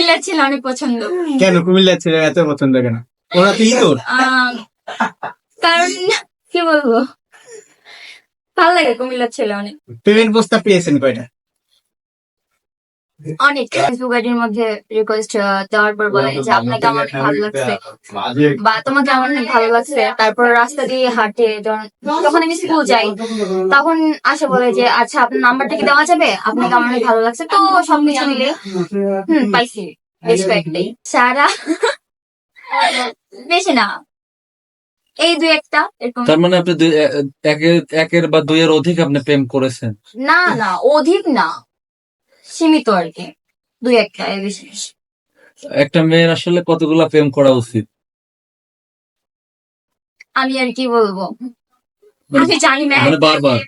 কুমিল্লার ছেলে অনেক পছন্দ কেন? কুমিল্লার ছেলে এত পছন্দ কেন? ওরা তো ইঁদুর কারণ কি বলব? ভালো লাগে কুমিল্লার ছেলে অনেক। পেমেন্ট বস্তা পেয়েছেন কয়টা? অনেক ফেসবুক আইডির মধ্যে রিকোয়েস্ট দেওয়ার পর বলে যে আপনাকে আমার ভালো লাগছে। বা তোমাকে আমার অনেক ভালো লাগছে। তারপর রাস্তা দিয়ে হাঁটে যখন আমি স্কুল যাই তখন আসে বলে যে আচ্ছা আপনার নাম্বারটা কি দেওয়া যাবে? আপনাকে আমার অনেক ভালো লাগছে। তো সবকিছু মিলে হুম পাইছি বেশ কয়েকটাই। সারা বেশি না। এই দুই একটা এরকম। তার মানে আপনি একের বা দুইয়ের অধিক আপনি প্রেম করেছেন। না না অধিক না। সীমিত আর কি দুই একটা এর বেশি একটা মেয়ের আসলে কতগুলা প্রেম করা উচিত? আমি আর কি বলব? আমি জানি না মানে বারবার?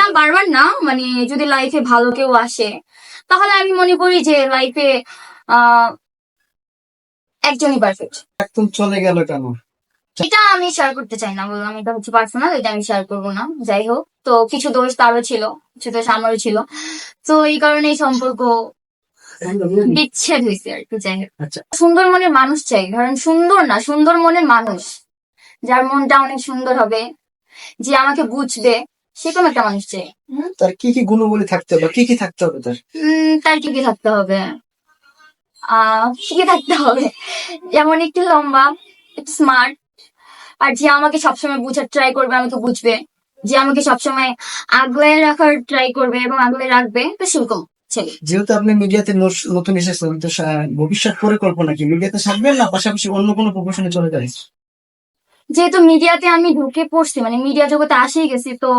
না বারবার না মানে যদি লাইফে ভালো কেউ আসে তাহলে আমি মনে করি যে লাইফে আহ একজনই পারফেক্ট একদম চলে গেল কেন? এটা আমি শেয়ার করতে চাই না বললাম এটা হচ্ছে পার্সোনাল এটা আমি শেয়ার করব না যাই হোক। তো কিছু দোষ তারও ছিল কিছু দোষ আমারও ছিল। তো এই কারণে এই সম্পর্ক বিচ্ছেদ হয়েছে আর কি যাই হোক। আচ্ছা। সুন্দর মনের মানুষ চাই কারণ সুন্দর না সুন্দর মনের মানুষ। যার মনটা অনেক সুন্দর হবে যে আমাকে বুঝবে সেরকম একটা মানুষ চাই। তার কি কি গুণগুলি থাকতে হবে কি কি থাকতে হবে তার? তার কি কি থাকতে হবে? আহ কি থাকতে হবে? যেমন একটু লম্বা একটু স্মার্ট আর যে আমাকে সবসময় বুঝার ট্রাই করবে আমাকে বুঝবে। যে আমাকে সবসময় আগলে রাখার ট্রাই করবে এবং আগলে রাখবে তো সেরকম যেহেতু আপনি মিডিয়াতে নতুন এসেছেন তো ভবিষ্যৎ পরিকল্পনা কি? মিডিয়াতে থাকবেন না পাশাপাশি অন্য কোনো প্রফেশনে চলে যাবেন? যেহেতু মিডিয়াতে আমি ঢুকে পড়ছি মানে মিডিয়া জগতে আসেই গেছি তো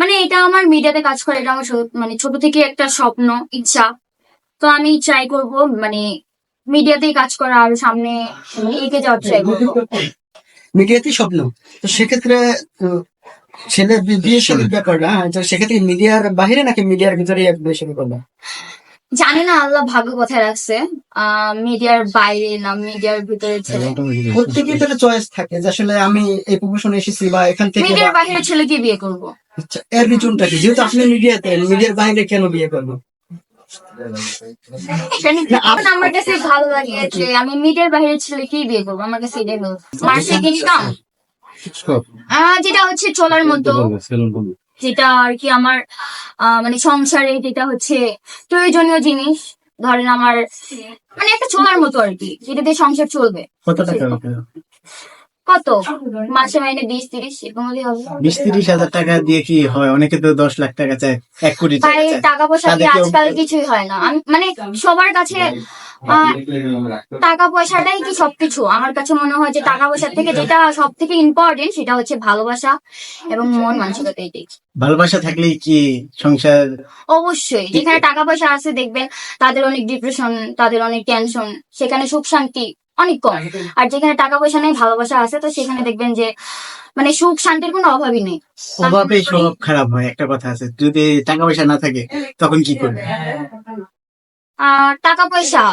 মানে এটা আমার মিডিয়াতে কাজ করে এটা আমার মানে ছোট থেকে একটা স্বপ্ন ইচ্ছা। তো আমি ট্রাই করব মানে মিডিয়াতেই কাজ করা আর সামনে এগিয়ে যাওয়ার ট্রাই করব। মিডিয়াতেই স্বপ্ন তো সেক্ষেত্রে ছেলে। বিয়ে শুরুর ব্যাপারটা হ্যাঁ, সেক্ষেত্রে মিডিয়ার বাইরে নাকি মিডিয়ার ভিতরে বিয়ে শুরু করবে জানি না আল্লাহ ভাগ্য কোথায় রাখছে। আহ মিডিয়ার বাইরে না মিডিয়ার ভিতরে ছেলে। প্রত্যেকের তো চয়েস থাকে যে আসলে আমি এই প্রফেশনে এসেছি বা এখান থেকে মিডিয়ার বাইরে ছেলেকে বিয়ে করব। আচ্ছা, এর রিজনটা কি? যেহেতু আপনি মিডিয়াতে মিডিয়ার বাইরে কেন বিয়ে করব? আমার কাছে ভালো লাগে যে আমি মিডিয়ার বাইরে ছেলেকেই বিয়ে করব? আমার কাছে এটাই ভালো মাসিক ইনকাম যেটা হচ্ছে চলার মতো। যেটা আর কি আমার আহ, মানে সংসারে যেটা হচ্ছে প্রয়োজনীয় জিনিস। ধরেন আমার মানে একটা চলার মতো আর কি যেটা দিয়ে সংসার চলবে। কত টাকা? কত? মাসে মাইনে বিশ তিরিশ এরকম হবে বিশ তিরিশ হাজার টাকা দিয়ে কি হয়? অনেকে তো দশ লাখ টাকা চায় এক কোটি টাকা ভাই চায়। টাকা পয়সা দিয়ে আজকাল কিছুই হয় না। আমি মানে সবার কাছে আহ, টাকা পয়সাটাই কি সবকিছু? আমার কাছে মনে হয় যে টাকা পয়সার থেকে যেটা সব থেকে ইম্পর্টেন্ট সেটা হচ্ছে ভালোবাসা এবং মন মানসিকতা এটাই ভালোবাসা থাকলে কি সংসার অবশ্যই যেখানে টাকা পয়সা আছে দেখবেন তাদের অনেক ডিপ্রেশন তাদের অনেক টেনশন সেখানে সুখ শান্তি অনেক কম। আর যেখানে টাকা পয়সা নেই ভালোবাসা আছে তো সেখানে দেখবেন যে মানে সুখ শান্তির কোনো অভাবই নেই। অভাবে সব খারাপ হয় একটা কথা আছে যদি টাকা পয়সা না থাকে তখন কি করবে? আর টাকা পয়সা।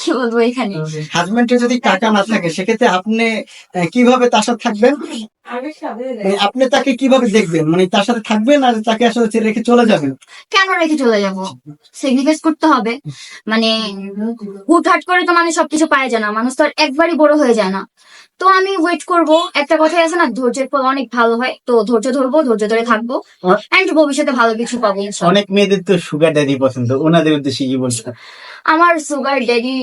কি বলব এখানে? হাজবেন্ডের যদি টাকা না থাকে সেক্ষেত্রে আপনি কীভাবে তার সাথে থাকবেন? মানে আপনি তাকে কীভাবে দেখবেন? মানে তার সাথে থাকবেন আর তাকে আসলে রেখে চলে যাবেন? কেন রেখে চলে যাব? স্যাক্রিফাইস করতে হবে। মানে হুটহাট করে তো মানুষ সবকিছু পায় যায় না। মানুষ তো আর একবারই বড় হয়ে যায় না। তো আমি ওয়েট করব। একটা কথাই আছে না ধৈর্যের ফল অনেক ভালো হয়। তো ধৈর্য ধরবো ধৈর্য ধরে থাকব। এন্ড ভবিষ্যতে ভালো কিছু পাবো অনেক মেয়েদের তো সুগার ড্যাডি পছন্দ। ওনাদের উদ্দেশ্যে কি বলছো আমার সুগার ড্যাডি